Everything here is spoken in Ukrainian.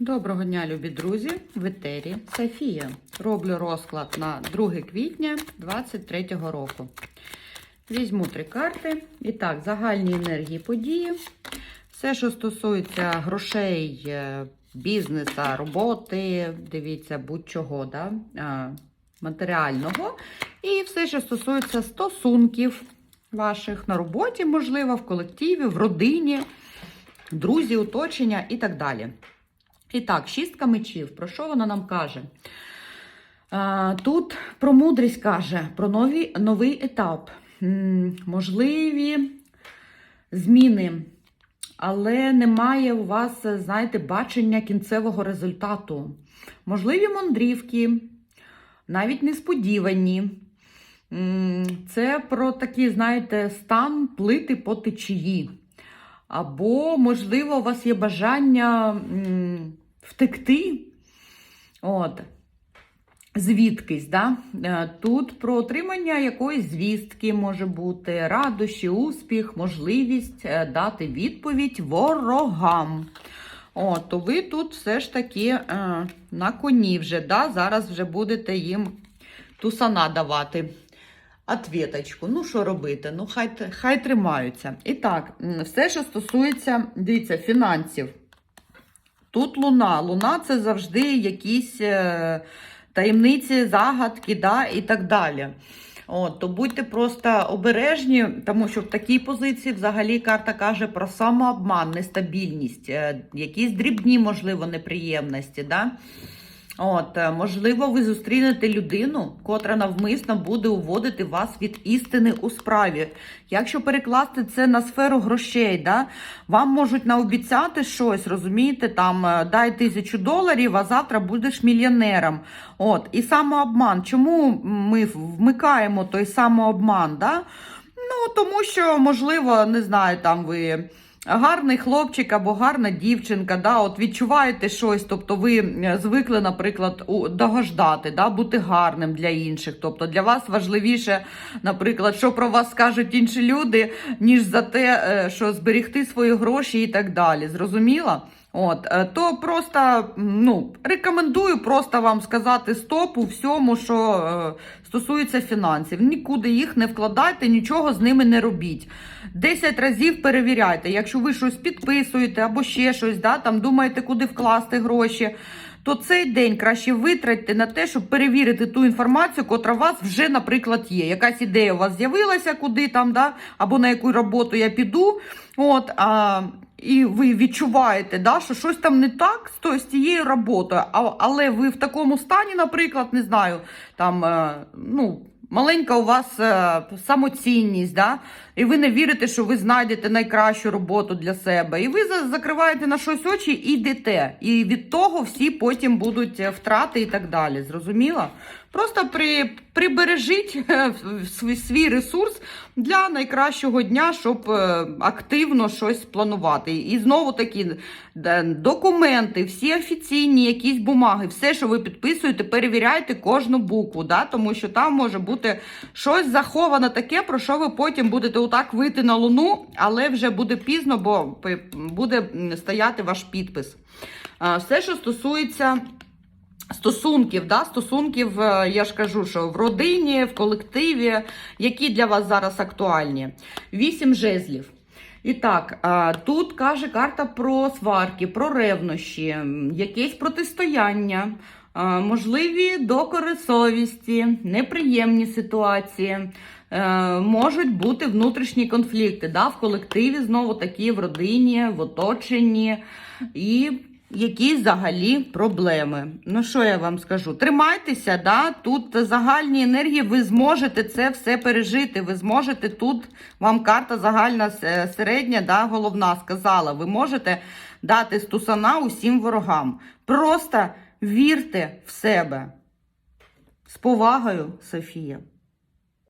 Доброго дня, любі друзі! В етері Софія. Роблю розклад на 2 квітня 2023 року. Візьму три карти. І так, загальні енергії події. Все, що стосується грошей, е, бізнеса, роботи, дивіться, будь-чого, да? матеріального. І все, що стосується стосунків ваших на роботі, можливо, в колективі, в родині, друзі, оточення і так далі. І так, шістка мечів. Про що вона нам каже? Тут про мудрість каже, про нові, новий етап, можливі зміни, але немає у вас, знаєте, бачення кінцевого результату. Можливі мандрівки, навіть несподівані. Це про такий, знаєте, стан плити по течії. Або, можливо, у вас є бажання втекти. От. Звідкись, да? Е, Тут про отримання якоїсь звістки може бути, радощі, успіх, можливість е, дати відповідь ворогам. О, то ви тут все ж таки е, на коні вже, да? зараз вже будете їм тусана давати. Ответочку. Ну, що робити? Ну, хай, хай тримаються. І так, все, що стосується, дивіться, фінансів. Тут луна. Луна це завжди якісь е, таємниці, загадки, да, і так далі. От, то будьте просто обережні, тому що в такій позиції взагалі карта каже про самообман, нестабільність, е, якісь дрібні, можливо, неприємності. Да? От, е, можливо, ви зустрінете людину, котра навмисно буде уводити вас від істини у справі. Якщо перекласти це на сферу грошей, да, вам можуть наобіцяти щось, розумієте, там е, дай тисячу доларів, а завтра будеш мільйонером. От, і самообман. Чому ми вмикаємо той самообман? Да? Ну, тому що, можливо, не знаю, там ви. Гарний хлопчик або гарна дівчинка, да, от відчуваєте щось, тобто ви звикли, наприклад, догождати, да, бути гарним для інших. Тобто для вас важливіше, наприклад, що про вас скажуть інші люди, ніж за те, е, що зберегти свої гроші і так далі. Зрозуміла? От, е, то просто ну, рекомендую просто вам сказати стоп у всьому, що е, стосується фінансів. Нікуди їх не вкладайте, нічого з ними не робіть. Десять разів перевіряйте. Якщо ви щось підписуєте або ще щось, да, там думаєте, куди вкласти гроші. То цей день краще витратьте на те, щоб перевірити ту інформацію, котра у вас вже, наприклад, є. Якась ідея у вас з'явилася, куди там, да, або на яку роботу я піду. От, а, і ви відчуваєте, да, що щось там не так з, то- з тією роботою, а, але ви в такому стані, наприклад, не знаю, там, е, ну. Маленька у вас е, самоцінність, да? і ви не вірите, що ви знайдете найкращу роботу для себе. І ви за- закриваєте на щось очі і йдете. І від того всі потім будуть е, втрати і так далі. Зрозуміло? Просто при, прибережіть е, свій, ресурс для найкращого дня, щоб е, активно щось планувати. І знову таки документи, всі офіційні якісь бумаги, все, що ви підписуєте, перевіряйте кожну букву, да? тому що там може бути щось заховане таке, про що ви потім будете отак вийти на луну, але вже буде пізно, бо буде стояти ваш підпис. Все, що стосується. Стосунків, да, стосунків, е, я ж кажу, що в родині, в колективі, які для вас зараз актуальні. Вісім жезлів. І так, е, тут каже карта про сварки, про ревнощі, якесь протистояння, е, можливі докори совісті, неприємні ситуації. Можуть бути внутрішні конфлікти да, в колективі, знову такі, в родині, в оточенні. І які взагалі проблеми. Ну, що я вам скажу? Тримайтеся, да? тут загальні енергії, ви зможете це все пережити. Ви зможете тут, вам карта загальна е, середня, да, головна сказала, ви можете дати стусана усім ворогам. Просто вірте в себе. З повагою, Софія.